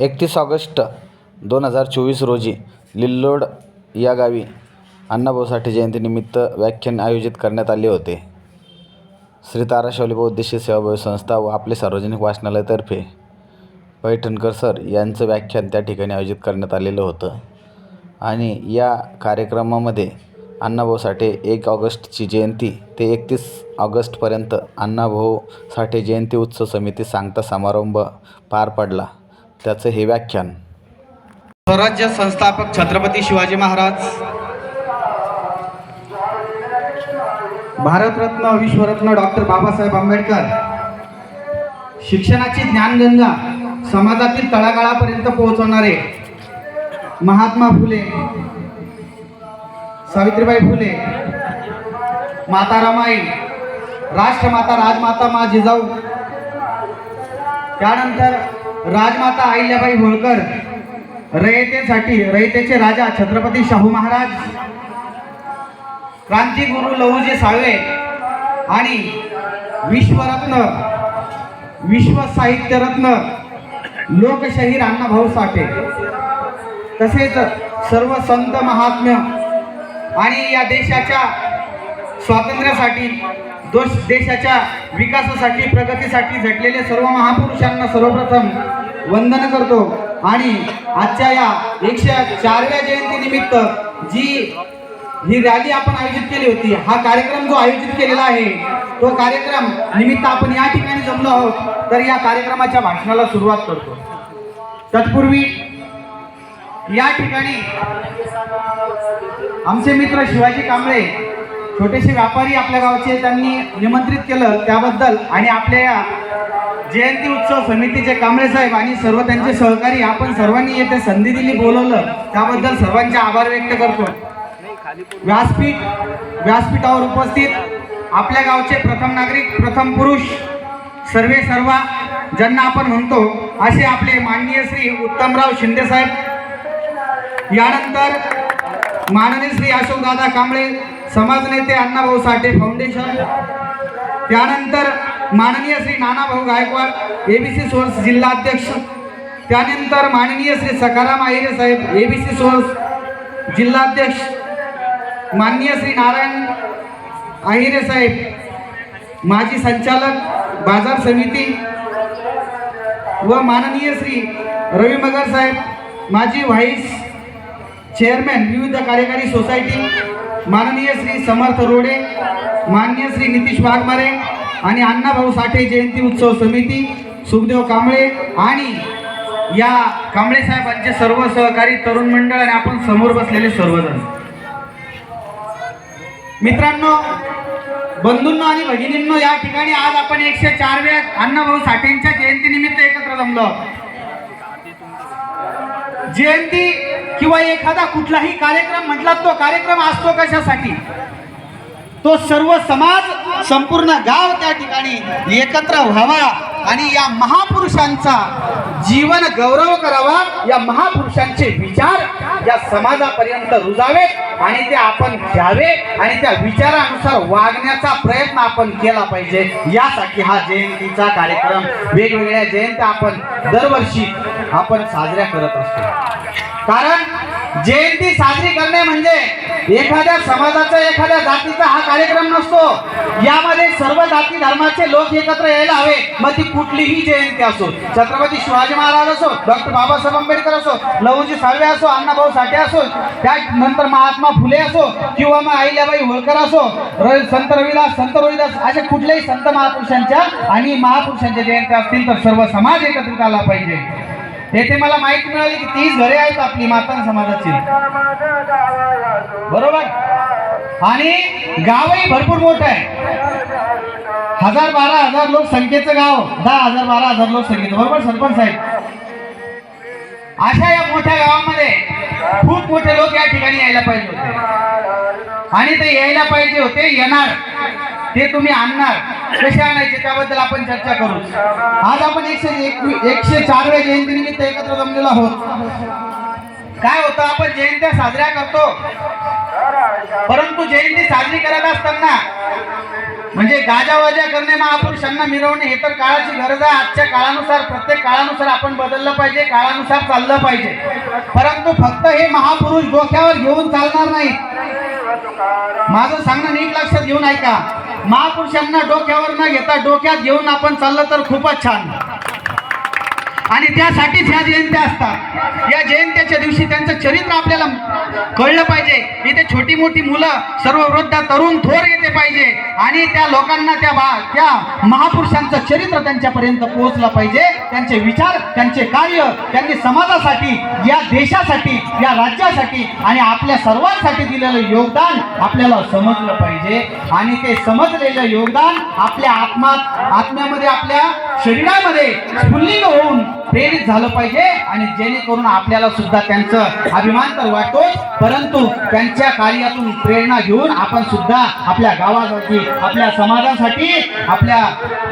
एकतीस ऑगस्ट दोन हजार चोवीस रोजी लिल्लोड या गावी अण्णाभाऊ साठे जयंतीनिमित्त व्याख्यान आयोजित करण्यात आले होते. श्री ताराशावली बहुउद्देशीय सेवाभावी संस्था व आपले सार्वजनिक वाचनालयातर्फे पैठणकर सर यांचं व्याख्यान त्या ठिकाणी आयोजित करण्यात आलेलं होतं. आणि या कार्यक्रमामध्ये अण्णाभाऊ साठे एक ऑगस्टची जयंती ते एकतीस ऑगस्टपर्यंत अण्णाभाऊ साठे जयंती उत्सव समिती सांगता समारंभ पार पडला. त्याचं हे व्याख्यान. स्वराज्य संस्थापक छत्रपती शिवाजी महाराज. भारतरत्न विश्वरत्न डॉक्टर बाबासाहेब आंबेडकर. शिक्षणाची ज्ञानगंगा समाजातील तळागाळापर्यंत पोहोचवणारे महात्मा फुले सावित्रीबाई फुले माता रमाई राष्ट्रमाता राजमाता मा जिजाऊ. त्यानंतर राजमाता अहिल्याबाई होळकर रयतेसाठी रयतेचे राजा छत्रपती शाहू महाराज क्रांतिगुरु लहूजी साळवे आणि विश्वरत्न विश्व साहित्यरत्न लोकशाहीर अण्णाभाऊ साठे. तसेच सर्व संत महात्म्य आणि या देशाच्या स्वातंत्र्यासाठी दोष देशाच्या विकासासाठी प्रगतीसाठी झटलेले सर्व महापुरुषांना सर्वप्रथम वंदन करतो. आणि आजच्या या एकशे चारव्या जयंतीनिमित्त जी ही रॅली आपण आयोजित केली होती हा कार्यक्रम जो आयोजित केलेला आहे तो कार्यक्रम निमित्त आपण या ठिकाणी जमलो आहोत तर या कार्यक्रमाच्या भाषणाला सुरुवात करतो. तत्पूर्वी या ठिकाणी आमचे मित्र शिवाजी कांबळे छोटेसे व्यापारी आपल्या गावचे त्यांनी निमंत्रित केलं त्याबद्दल आणि आपल्या या जयंती उत्सव समितीचे कांबळे साहेब आणि सर्व त्यांचे सहकारी आपण सर्वांनी येथे संधी दिली बोलवलं. त्याबद्दल सर्वांचे आभार व्यक्त करतो. व्यासपीठ व्यासपीठावर उपस्थित आपल्या गावचे प्रथम नागरिक प्रथम पुरुष सर्वे सर्वा ज्यांना आपण म्हणतो असे आपले माननीय श्री उत्तमराव शिंदे साहेब. यानंतर माननीय श्री अशोकदादा कांबळे समाजनेते अण्णाभाऊ साठे फाउंडेशन त्यानंतर माननीय श्री नानाभाऊ गायकवाड एबीसी सोर्स जिल्हाध्यक्ष त्यानंतर माननीय श्री सकाराम आहिरे साहेब एबीसी सोर्स जिल्हाध्यक्ष माननीय श्री नारायण आहिरे साहेब माजी संचालक बाजार समिती. व माननीय श्री रवी मगर साहेब माजी व्हाईस चेअरमॅन विविध कार्यकारी सोसायटी. माननीय श्री समर्थ रोडे माननीय श्री नितीश वाघमारे आणि अण्णाभाऊ साठे जयंती उत्सव समिती सुखदेव कांबळे आणि या कांबळे साहेबांचे सर्व सहकारी तरुण मंडळ आणि आपण समोर बसलेले सर्वजण. मित्रांनो बंधूंनो आणि भगिनींनो या ठिकाणी आज आपण एकशे चारव्या अण्णाभाऊ साठेंच्या जयंतीनिमित्त एकत्र जमलो. जयंती किंवा एखादा कुठलाही कार्यक्रम म्हटला तो कार्यक्रम असतो कशासाठी? तो सर्व समाज संपूर्ण गाव त्या ठिकाणी एकत्र व्हावा आणि या महापुरुषांचा जीवन गौरव करावा या महापुरुषांचे विचार या समाजापर्यंत रुजावेत आणि ते आपण घ्यावे आणि त्या विचारानुसार वागण्याचा प्रयत्न आपण केला पाहिजे. यासाठी हा जयंतीचा कार्यक्रम वेगवेगळ्या जयंत्या आपण दरवर्षी आपण साजऱ्या करत असतो. कारण जयंती साजरी करणे म्हणजे एखाद्या समाजाचा एखाद्या जातीचा हा कार्यक्रम नसतो. यामध्ये सर्व जाती धर्माचे लोक एकत्र यायला हवे. मग ती कुठलीही जयंती असो छत्रपती शिवाजी महाराज असो डॉक्टर बाबासाहेब आंबेडकर असो लवजी साळवे असो अण्णाभाऊ साठे असो त्यानंतर महात्मा फुले असो किंवा मग अहिल्याबाई होळकर असो संत रविदास संत रोहिदास अशा कुठल्याही संत महापुरुषांच्या आणि महापुरुषांच्या जयंत्या असतील तर सर्व समाज एकत्रित आला पाहिजे. येथे मला माहिती मिळाली की तीस घरे आहेत आपली मातान समाजाची. बरोबर? आणि गावही भरपूर मोठं आहे. हजार बारा हजार लोकसंख्येचं गाव दहा हजार बारा हजार लोकसंख्येचं. बरोबर सरपंच साहेब? अशा या मोठ्या गावामध्ये खूप मोठे लोक या ठिकाणी यायला पाहिजे होते. आणि ते यायला पाहिजे होते येणार. ते तुम्ही आणणार. कसे आणायचे त्याबद्दल आपण चर्चा करू. आज आपण एकशे एक एकशे चारव्या जयंतीनिमित्त एकत्र जमलेलो आहोत. काय होतं आपण जयंत्या साजऱ्या करतो. परंतु जयंती साजरी करत असताना म्हणजे गाजावाजा करणे महापुरुषांना मिरवणे हे तर काळाची गरज आहे. आजच्या काळानुसार प्रत्येक काळानुसार आपण बदललं पाहिजे काळानुसार चाललं पाहिजे. परंतु फक्त हे महापुरुष डोक्यावर घेऊन चालणार नाही. माझं सांगणं नीट लक्षात घेऊन ऐका. महापुरुषांना डोक्यावर न घेता डोक्यात घेऊन आपण चाललं तर खूपच छान. आणि त्यासाठीच ह्या जयंत्या असतात. या जयंत्याच्या दिवशी त्यांचं चरित्र आपल्याला कळलं पाहिजे. इथे छोटी मोठी मुलं सर्व वृद्ध तरुण थोर येते पाहिजे. आणि त्या लोकांना त्या बा त्या महापुरुषांचं चरित्र त्यांच्यापर्यंत पोहोचलं पाहिजे. त्यांचे विचार त्यांचे कार्य त्यांनी समाजासाठी या देशासाठी या राज्यासाठी आणि आपल्या सर्वांसाठी दिलेलं योगदान आपल्याला समजलं पाहिजे. आणि ते समजलेलं योगदान आपल्या आत्मात आत्म्यामध्ये आपल्या शरीरामध्ये स्फुल्लिंग होऊन प्रेरित झालं पाहिजे आणि जेणेकरून आपल्याला सुद्धा त्यांचं अभिमान तर वाटतो परंतु त्यांच्या कार्यातून प्रेरणा घेऊन आपण सुद्धा आपल्या गावासाठी आपल्या समाजासाठी आपल्या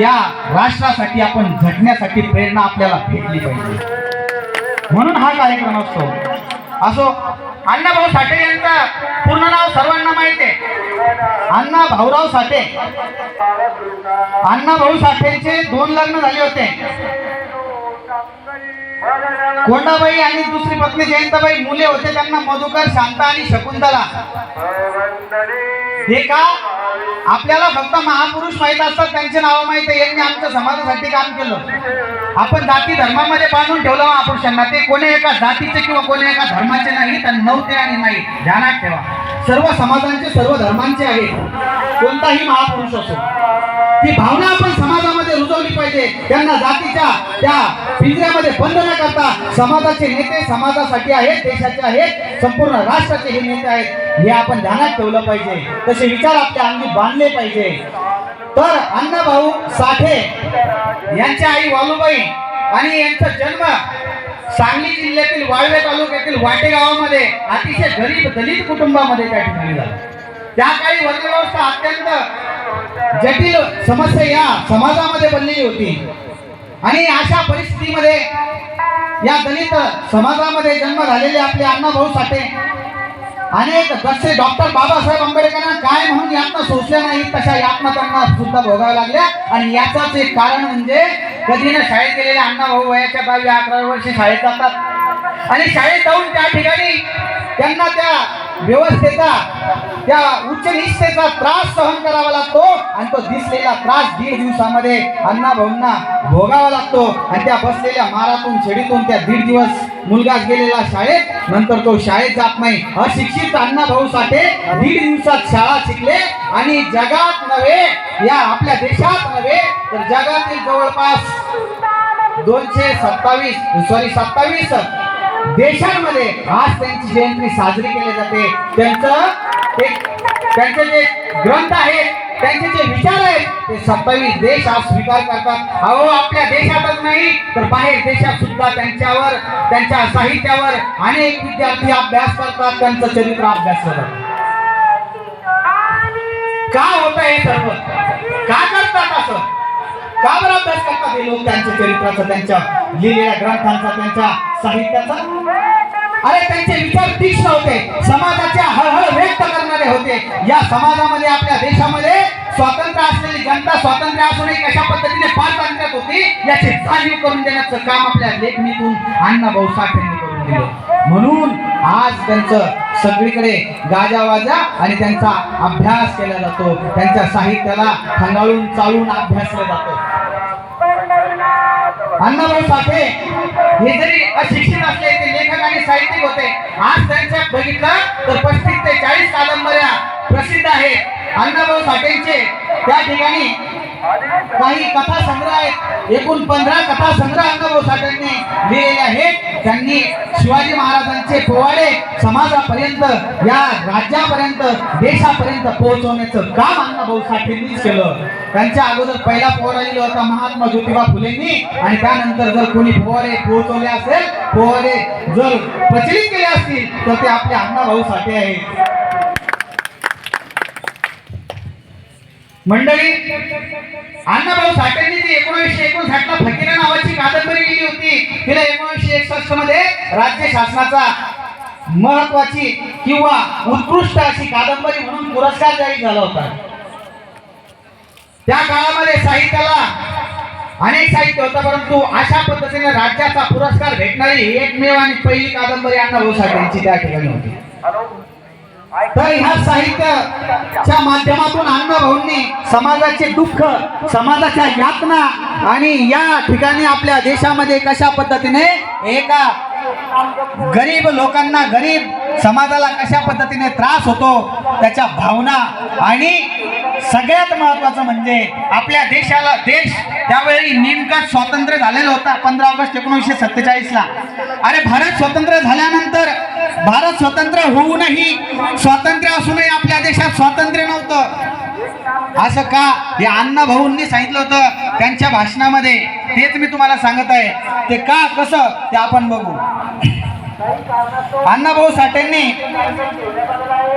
या राष्ट्रासाठी आपण झटण्यासाठी प्रेरणा आपल्याला भेटली पाहिजे. म्हणून हा कार्यक्रम असतो. असो अण्णाभाऊ साठे यांचा पूर्ण नाव सर्वांना माहिती आहे. अण्णा भाऊराव साठे. अण्णा भाऊ साठेंचे दोन लग्न झाले होते. कोंडाबाई आणि दुसरी पत्नी जयंताबाई मुले होते. त्यांना मधुकर शांता आणि शकुंतला. हे का? आपल्याला फक्त महापुरुष माहीत असतात. त्यांचे नाव माहीत आहे. यांनी आमच्या समाजासाठी काम केलं. आपण जाती धर्मामध्ये बांधून ठेवलं महापुरुषांना. ते कोणी एका जातीचे किंवा कोणी एका धर्माचे नाही तर नव्हते आणि नाही. ध्यानात ठेवा. सर्व समाजांचे सर्व धर्मांचे आहेत. कोणताही महापुरुष असो. ती भावना आपण समाजामध्ये रुजवली पाहिजे. त्यांना जातीच्या त्या पिंजऱ्यामध्ये बंद न करता समाजाचे नेते समाजासाठी आहेत देशाचे आहेत संपूर्ण राष्ट्राचे हे नेते आहेत. हे आपण ध्यानात ठेवलं पाहिजे. तसे विचार आपल्या अंगी बांधले पाहिजे. तर अण्णाभाऊ साठे यांच्या आई वालुबाई आणि यांचा जन्म वाळवे तालुक्यातील वाटे गावामध्ये अतिशय गरीब दलित कुटुंबामध्ये त्या ठिकाणी झाला. त्या काळी वर्गव्यवस्था अत्यंत जटिल समस्या या समाजामध्ये बनलेली होती. आणि अशा परिस्थितीमध्ये या दलित समाजामध्ये जन्म झालेले आपले अण्णाभाऊ साठे अनेक जसे डॉक्टर बाबासाहेब आंबेडकरांना काय म्हणून यातना सोसल्या नाही तशा यातना त्यांना सुद्धा भोगाव्या लागल्या. आणि याचाच एक कारण म्हणजे कधी ना शाळेत गेलेले अण्णाभाऊ वयाच्या दहावी अकराव्या वर्षी शाळेत जातात. आणि शाळेत जाऊन त्या ठिकाणी त्यांना त्या व्यवस्थेचा त्या उच्च निष्ठेचा त्रास सहन करावा लागतो आणि तो दिसलेला त्रास दीड दिवसामध्ये अण्णाभाऊंना भोगावा लागतो. आणि त्या बसलेल्या मारातून छडीतून त्या दीड दिवस मुलगा गेलेला शाळेत. नंतर तो शाळेत जात नाही. अशिक्षित अण्णाभाऊ साठे दीड दिवसात शाळा शिकले आणि जगात नव्हे या आपल्या देशात नव्हे तर जगातील जवळपास दोनशे सत्तावीस सॉरी सत्तावीस देशांमध्ये आज त्यांची जयंती साजरी केली जाते. त्यांचं एक त्यांचे जे ग्रंथ आहेत त्यांचे जे विचार आहेत ते सत्तावीस देश आज स्वीकार करतात. अहो आपल्या देशातच नाही तर बाहेर देशात सुद्धा त्यांच्यावर त्यांच्या साहित्यावर अनेक विद्यार्थी अभ्यास करतात त्यांचं चरित्र अभ्यास करतात. का होत हे सर्व? का करतात? का बरं अभ्यास करतात हे लोक त्यांच्या चरित्राचा त्यांच्या लिहिलेल्या ग्रंथांचा त्यांच्या साहित्याचा. अरे त्यांचे विचार तीक्ष्ण होते. समाजाच्या हळहळ व्यक्त करणारे होते. या समाजामध्ये आपल्या देशामध्ये स्वातंत्र्य असलेली जनता स्वातंत्र्य असूनही कशा पद्धतीने पारतंत्र्यात होती याची जाणीव करून देण्याचं काम आपल्या लेखणीतून अण्णाभाऊ साठेंनी करून दिलं. म्हणून आज त्यांचं सगळीकडे गाजावाजा आणि त्यांचा अभ्यास केला जातो. त्यांच्या साहित्याला खंगाळून चालून अभ्यासला जातो. अण्णाभाऊ साठे हे जरी अशिक्षित असले ते लेखक आणि साहित्यिक होते आज त्यांच्या बघितलं तर पस्तीस ते चाळीस कादंबऱ्या प्रसिद्ध आहेत. अण्णाभाऊ साठेंचे त्या ठिकाणी काही कथा संग्रह आहेत. एकूण पंधरा कथा संग्रह अंगभाऊ साठ्यांनी लिहिलेले आहेत. त्यांनी शिवाजी महाराजांचे पोवाडे समाजापर्यंत या राज्यापर्यंत देशापर्यंत पोहोचवण्याचं काम अण्णाभाऊ साठेंनीच केलं. त्यांच्या अगोदर पहिला पोवाडा लिहिला होता महात्मा ज्योतिबा फुलेंनी. आणि त्यानंतर जर कोणी पोवाडे पोहोचवले असेल पोवाडे जर प्रचलित केले असतील तर ते आपले अण्णाभाऊ साठे आहेत. मंडळी अण्णाभाऊ साठेंनी ती एकोणीसशे एकोणसाठ ला फकीरा नावाची कादंबरी लिहिली होती. तिला एकोणीसशे एकसष्टमध्ये राज्य शासनाचा महत्वाची किंवा उत्कृष्ट अशी कादंबरी म्हणून पुरस्कार जाहीर झाला होता. त्या काळामध्ये साहित्याला अनेक साहित्य होतं परंतु अशा पद्धतीने राज्याचा पुरस्कार भेटणारी ही एकमेव आणि पहिली कादंबरी अण्णाभाऊ साठेंची त्या ठिकाणी होती. तर ह्या साहित्याच्या माध्यमातून अण्णाभाऊंनी समाजाचे दुःख समाजाच्या यातना आणि या ठिकाणी आपल्या देशामध्ये कशा पद्धतीने एका गरीब लोकांना गरीब समाजाला कशा पद्धतीने त्रास होतो त्याच्या भावना आणि सगळ्यात महत्वाचं म्हणजे आपल्या देशाला देश त्यावेळी नेमका स्वातंत्र्य झालेला होता पंधरा ऑगस्ट एकोणीसशे सत्तेचाळीस ला अरे भारत स्वतंत्र झाल्यानंतर भारत स्वतंत्र होऊनही स्वातंत्र्य असूनही आपल्या देशात स्वातंत्र्य नव्हतं. असं का? हे अण्णा भाऊंनी सांगितलं होतं त्यांच्या भाषणामध्ये. तेच मी तुम्हाला सांगत आहे. ते का? कसं? ते आपण बघू. अण्णाभाऊ साठेंनी.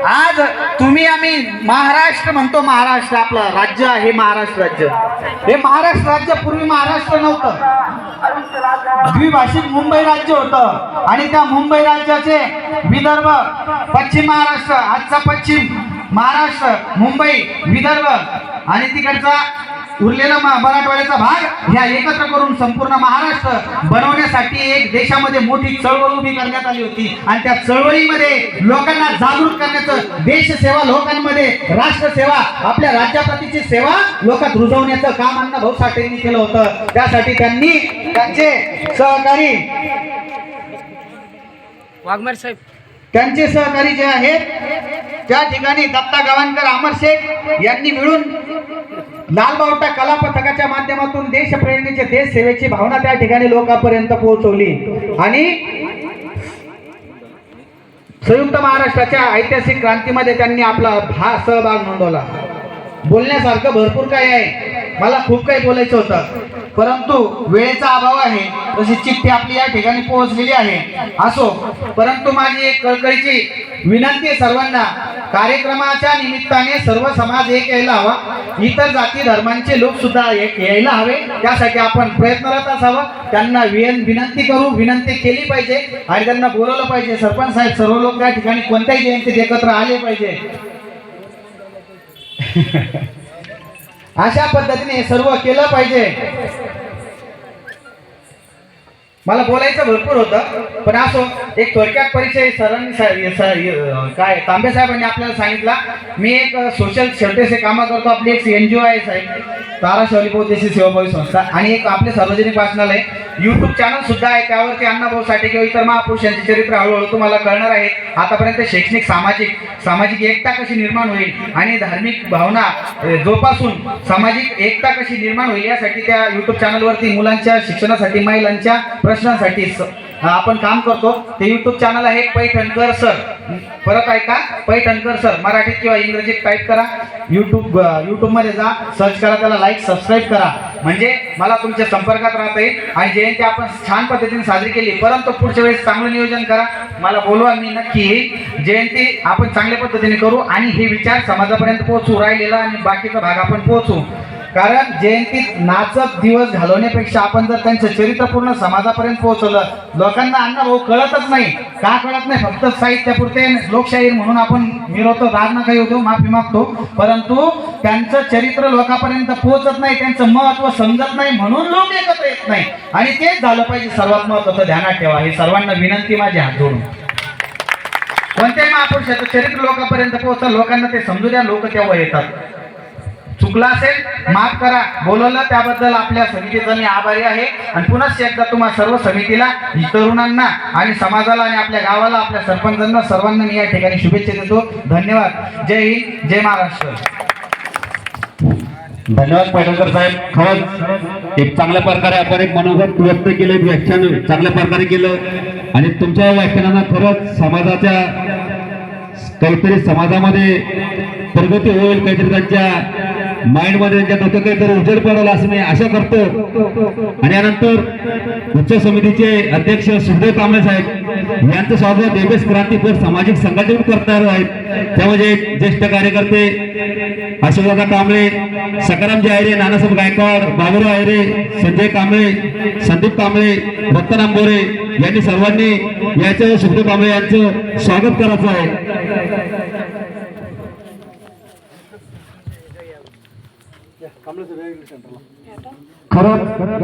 आज तुम्ही आम्ही महाराष्ट्र म्हणतो महाराष्ट्र आपलं राज्य आहे महाराष्ट्र राज्य. हे महाराष्ट्र राज्य पूर्वी महाराष्ट्र नव्हतं. द्विभाषिक मुंबई राज्य होतं. आणि त्या मुंबई राज्याचे विदर्भ पश्चिम महाराष्ट्र आजचा पश्चिम. महाराष्ट्र मुंबई विदर्भ आणि तिकडचा उरलेला मराठवाड्याचा भाग ह्या एकत्र करून संपूर्ण महाराष्ट्र बनवण्यासाठी एक देशामध्ये मोठी चळवळ उभी करण्यात आली होती. आणि त्या चळवळीमध्ये लोकांना जागृत करण्याचं देशसेवा लोकांमध्ये राष्ट्रसेवा आपल्या राज्याप्रतीची सेवा लोकात रुजवण्याचं काम अण्णा भाऊ साठेंनी केलं होतं. त्यासाठी त्यांनी त्यांचे सहकारी वाघमारे साहेब. त्यांचे सहकारी जे आहेत त्या ठिकाणी दत्ता गावांकर अमर शेख यांनी मिळून लालबावटा कला पथकाच्या माध्यमातून देश देशसेवेची देश सेवेची भावना त्या ठिकाणी लोकांपर्यंत पोहोचवली. आणि संयुक्त महाराष्ट्राच्या ऐतिहासिक क्रांतीमध्ये त्यांनी आपला हा सहभाग नोंदवला. बोलण्यासारखं भरपूर काही आहे. मला खूप काही बोलायचं होतं. परंतु वेळेचा अभाव आहे. तशी चिठ्ठी आपली या ठिकाणी पोहोचलेली आहे. असो परंतु माझी एक कळकळीची विनंती आहे सर्वांना कार्यक्रमाच्या निमित्ताने सर्व समाज एक यायला हवा. इतर जाती धर्मांचे लोक सुद्धा एक यायला हवे. त्यासाठी आपण प्रयत्नरत असावं. त्यांना विनंती करू विनंती केली पाहिजे. आणि त्यांना बोलवलं पाहिजे. सरपंच साहेब सर्व लोक त्या ठिकाणी कोणत्याही जयंतीत एकत्र आले पाहिजे. अशा पद्धतीने सर्व केलं पाहिजे. मला बोलायचं भरपूर होतं पण असो एक थोडक्यात परिचय सरांनी काय तांबे साहेबांनी आपल्याला सांगितला. मी एक सोशल छोटेसे कामं करतो आपली एक एन जी ओ आहे साहेब तारा शौली बौद्धेशी सेवाभावी संस्था आणि एक आपले सार्वजनिक वाचनालय. युट्यूब चॅनल सुद्धा आहे. त्यावरती अण्णाभाऊ साठे किंवा इतर महापुरुषांचे चरित्र हळूहळू तुम्हाला कळणार आहे आतापर्यंत शैक्षणिक सामाजिक सामाजिक एकता कशी निर्माण होईल आणि धार्मिक भावना जोपासून सामाजिक एकता कशी निर्माण होईल यासाठी त्या युट्यूब चॅनलवरती मुलांच्या शिक्षणासाठी महिलांच्या प्रश्नांसाठी आपण काम करतो. ते युट्यूब चॅनल आहे पैठणकर सर परत ऐका पैठणकर सर मराठीत किंवा इंग्रजीत टाईप करा. युट्यूब युट्यूबमध्ये जा सर्च करा त्याला लाईक सबस्क्राईब करा. म्हणजे मला तुमच्या संपर्कात राहता येईल. आणि जयंती आपण छान पद्धतीने साजरी केली. परंतु पुढच्या वेळेस चांगलं नियोजन करा. मला बोलवा मी नक्की येईल. जयंती आपण चांगल्या पद्धतीने करू आणि हे विचार समाजापर्यंत पोहोचू. राहिलेला आणि बाकीचा भाग आपण पोहोचू. कारण जयंतीत नाचत दिवस घालवण्यापेक्षा आपण जर त्यांचं चरित्र पूर्ण समाजापर्यंत पोहोचवलं लोकांना अन्न भाऊ कळतच नाही. का कळत नाही? फक्त साहित्यापुरते लोकशाहीर म्हणून आपण मिरवतो राग काही होतो माफी मागतो. परंतु त्यांचं चरित्र लोकांपर्यंत पोहोचत नाही त्यांचं महत्त्व समजत नाही म्हणून लोक एकत्र येत नाही. आणि तेच झालं पाहिजे. सर्वात महत्वाचं ध्यानात ठेवा. हे सर्वांना विनंती माझी हात जोडून. कोणत्याही महापुरुषाचं चरित्र लोकांपर्यंत पोहोचतं लोकांना ते समजू द्या लोक तेव्हा येतात. चुकला असेल माफ करा. बोलवलं त्याबद्दल आपल्या समितीचा मी आभारी आहे. आणि पुन्हा एकदा तुम्हा सर्व समितीला तरुणांना आणि समाजाला आणि आपल्या गावाला आपल्या सरपंचांना सर्वांना मी या ठिकाणी शुभेच्छा देतो. धन्यवाद. जय हिंद जय महाराष्ट्र. धन्यवाद पाटणकर साहेब. खरंच एक चांगल्या प्रकारे आपण एक मनोगत व्यक्त केलं व्याख्यान चांगल्या प्रकारे केलं. आणि तुमच्या व्याख्यानानं खरंच समाजाच्या काहीतरी समाजामध्ये प्रगती होईल काहीतरी त्यांच्या माइंडमध्ये त्यांच्या डोक्यात काहीतरी उजेड पडवला असं मी आशा करतो. आणि यानंतर उच्च समितीचे अध्यक्ष सुखदेव कांबळे साहेब यांचं स्वागत एबीएस क्रांतीपूर सामाजिक संघाचे करणार आहेत. त्यामध्ये ज्येष्ठ कार्यकर्ते अशोकदादा कांबळे सकारामजी आयरे नानासाहेब गायकवाड बाबुराव आयरे संजय कांबळे संदीप कांबळे रत्न आंबोरे यांनी सर्वांनी याच्या सुखदेव कांबळे यांचं स्वागत करायचं आहे. కరోనా